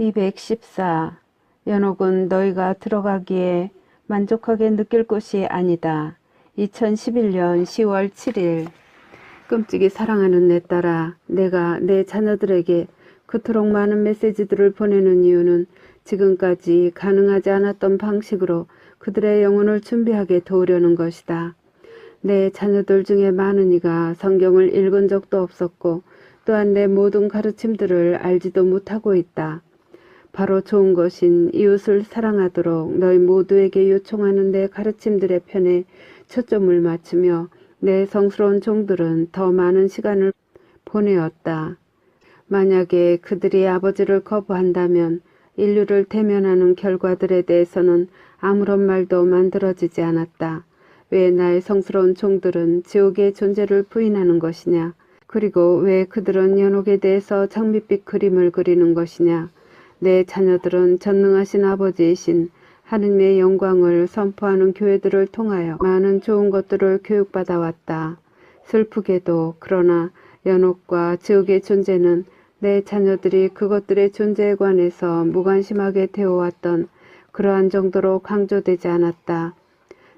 214. 연옥은 너희가 들어가기에 만족하게 느낄 곳이 아니다. 2011년 10월 7일. 끔찍이 사랑하는 내 딸아, 내가 내 자녀들에게 그토록 많은 메시지들을 보내는 이유는 지금까지 가능하지 않았던 방식으로 그들의 영혼을 준비하게 도우려는 것이다. 내 자녀들 중에 많은 이가 성경을 읽은 적도 없었고 또한 내 모든 가르침들을 알지도 못하고 있다. 바로 좋은 것인 이웃을 사랑하도록 너희 모두에게 요청하는 내 가르침들의 편에 초점을 맞추며 내 성스러운 종들은 더 많은 시간을 보내었다. 만약에 그들이 아버지를 거부한다면 인류를 대면하는 결과들에 대해서는 아무런 말도 만들어지지 않았다. 왜 나의 성스러운 종들은 지옥의 존재를 부인하는 것이냐? 그리고 왜 그들은 연옥에 대해서 장밋빛 그림을 그리는 것이냐? 내 자녀들은 전능하신 아버지이신 하느님의 영광을 선포하는 교회들을 통하여 많은 좋은 것들을 교육받아 왔다. 슬프게도 그러나 연옥과 지옥의 존재는 내 자녀들이 그것들의 존재에 관해서 무관심하게 되어왔던 그러한 정도로 강조되지 않았다.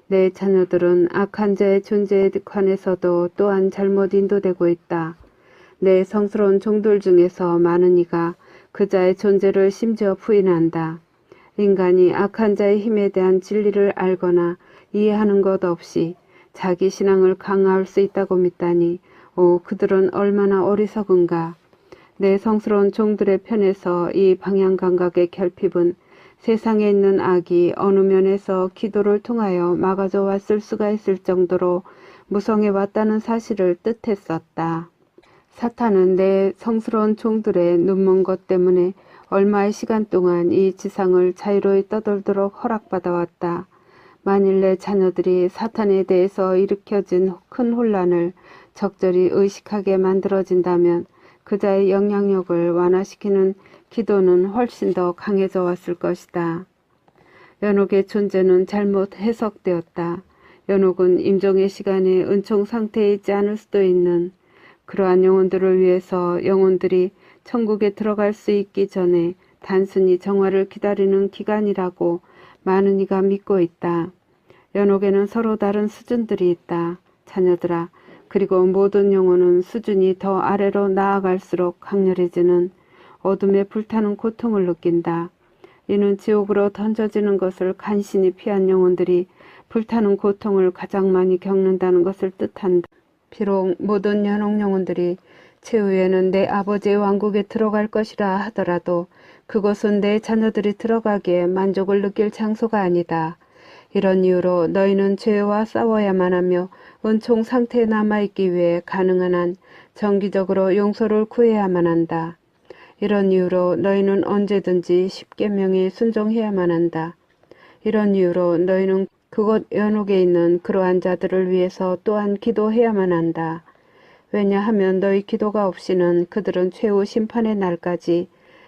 내 자녀들은 악한 자의 존재에 관해서도 또한 잘못 인도되고 있다. 내 성스러운 종들 중에서 많은 이가 그 자의 존재를 심지어 부인한다. 인간이 악한 자의 힘에 대한 진리를 알거나 이해하는 것 없이 자기 신앙을 강화할 수 있다고 믿다니, 오, 그들은 얼마나 어리석은가. 내 성스러운 종들의 편에서 이 방향 감각의 결핍은 세상에 있는 악이 어느 면에서 기도를 통하여 막아져 왔을 수가 있을 정도로 무성해 왔다는 사실을 뜻했었다. 사탄은 내 성스러운 종들의 눈먼 것 때문에 얼마의 시간 동안 이 지상을 자유로이 떠돌도록 허락받아 왔다. 만일 내 자녀들이 사탄에 대해서 일으켜진 큰 혼란을 적절히 의식하게 만들어진다면 그자의 영향력을 완화시키는 기도는 훨씬 더 강해져 왔을 것이다. 연옥의 존재는 잘못 해석되었다. 연옥은 임종의 시간에 은총 상태에 있지 않을 수도 있는 그러한 영혼들을 위해서 영혼들이 천국에 들어갈 수 있기 전에 단순히 정화를 기다리는 기간이라고 많은 이가 믿고 있다. 연옥에는 서로 다른 수준들이 있다. 자녀들아, 그리고 모든 영혼은 수준이 더 아래로 나아갈수록 강렬해지는 어둠에 불타는 고통을 느낀다. 이는 지옥으로 던져지는 것을 간신히 피한 영혼들이 불타는 고통을 가장 많이 겪는다는 것을 뜻한다. 비록 모든 연옥 영혼들이 최후에는 내 아버지의 왕국에 들어갈 것이라 하더라도 그것은 내 자녀들이 들어가기에 만족을 느낄 장소가 아니다. 이런 이유로 너희는 죄와 싸워야만 하며 은총 상태에 남아있기 위해 가능한 한 정기적으로 용서를 구해야만 한다. 이런 이유로 너희는 언제든지 십계명에 순종해야만 한다. 이런 이유로 너희는 그곳 연옥에 있는 그러한 자들을 위해서 또한 기도해야만 한다. 왜냐하면 너희 기도가 없이는 그들은 최후 심판의 날까지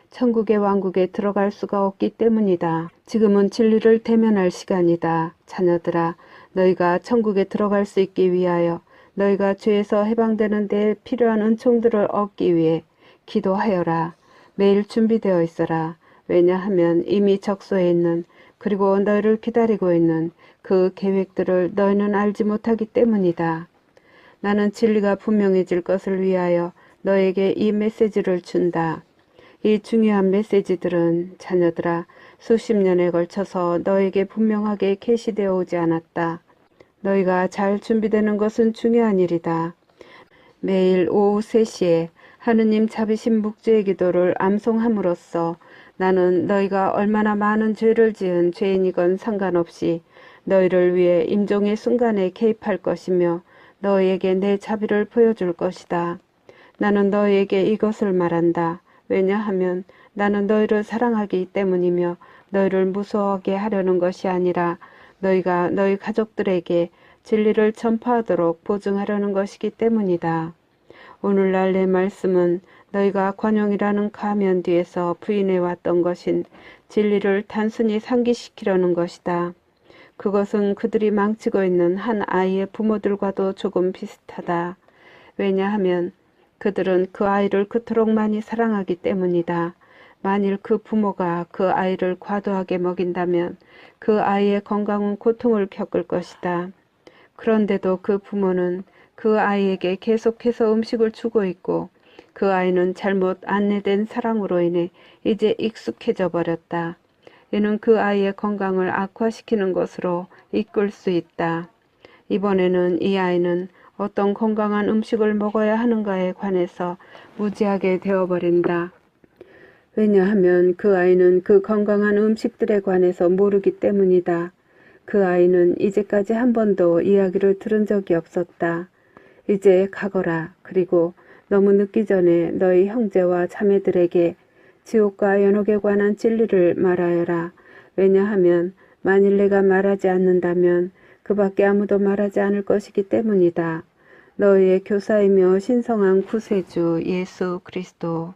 천국의 왕국에 들어갈 수가 없기 때문이다. 지금은 진리를 대면할 시간이다. 자녀들아, 너희가 천국에 들어갈 수 있기 위하여 너희가 죄에서 해방되는 데 필요한 은총들을 얻기 위해 기도하여라. 매일 준비되어 있어라. 왜냐하면 이미 적소에 있는 그리고 너희를 기다리고 있는 그 계획들을 너희는 알지 못하기 때문이다. 나는 진리가 분명해질 것을 위하여 너에게 이 메시지를 준다. 이 중요한 메시지들은 자녀들아 수십 년에 걸쳐서 너에게 분명하게 계시되어 오지 않았다. 너희가 잘 준비되는 것은 중요한 일이다. 매일 오후 3시에 하느님 자비신 묵주의 기도를 암송함으로써 나는 너희가 얼마나 많은 죄를 지은 죄인이건 상관없이 너희를 위해 임종의 순간에 개입할 것이며 너희에게 내 자비를 보여줄 것이다. 나는 너희에게 이것을 말한다. 왜냐하면 나는 너희를 사랑하기 때문이며 너희를 무서워하게 하려는 것이 아니라 너희가 너희 가족들에게 진리를 전파하도록 보증하려는 것이기 때문이다. 오늘날 내 말씀은 너희가 관용이라는 가면 뒤에서 부인해 왔던 것인 진리를 단순히 상기시키려는 것이다. 그것은 그들이 망치고 있는 한 아이의 부모들과도 조금 비슷하다. 왜냐하면 그들은 그 아이를 그토록 많이 사랑하기 때문이다. 만일 그 부모가 그 아이를 과도하게 먹인다면 그 아이의 건강은 고통을 겪을 것이다. 그런데도 그 부모는 그 아이에게 계속해서 음식을 주고 있고 그 아이는 잘못 안내된 사랑으로 인해 이제 익숙해져 버렸다. 이는 그 아이의 건강을 악화시키는 것으로 이끌 수 있다. 이번에는 이 아이는 어떤 건강한 음식을 먹어야 하는가에 관해서 무지하게 되어버린다. 왜냐하면 그 아이는 그 건강한 음식들에 관해서 모르기 때문이다. 그 아이는 이제까지 한 번도 이야기를 들은 적이 없었다. 이제 가거라. 그리고 너무 늦기 전에 너희 형제와 자매들에게 지옥과 연옥에 관한 진리를 말하여라. 왜냐하면 만일 내가 말하지 않는다면 그 밖에 아무도 말하지 않을 것이기 때문이다. 너희의 교사이며 신성한 구세주 예수 그리스도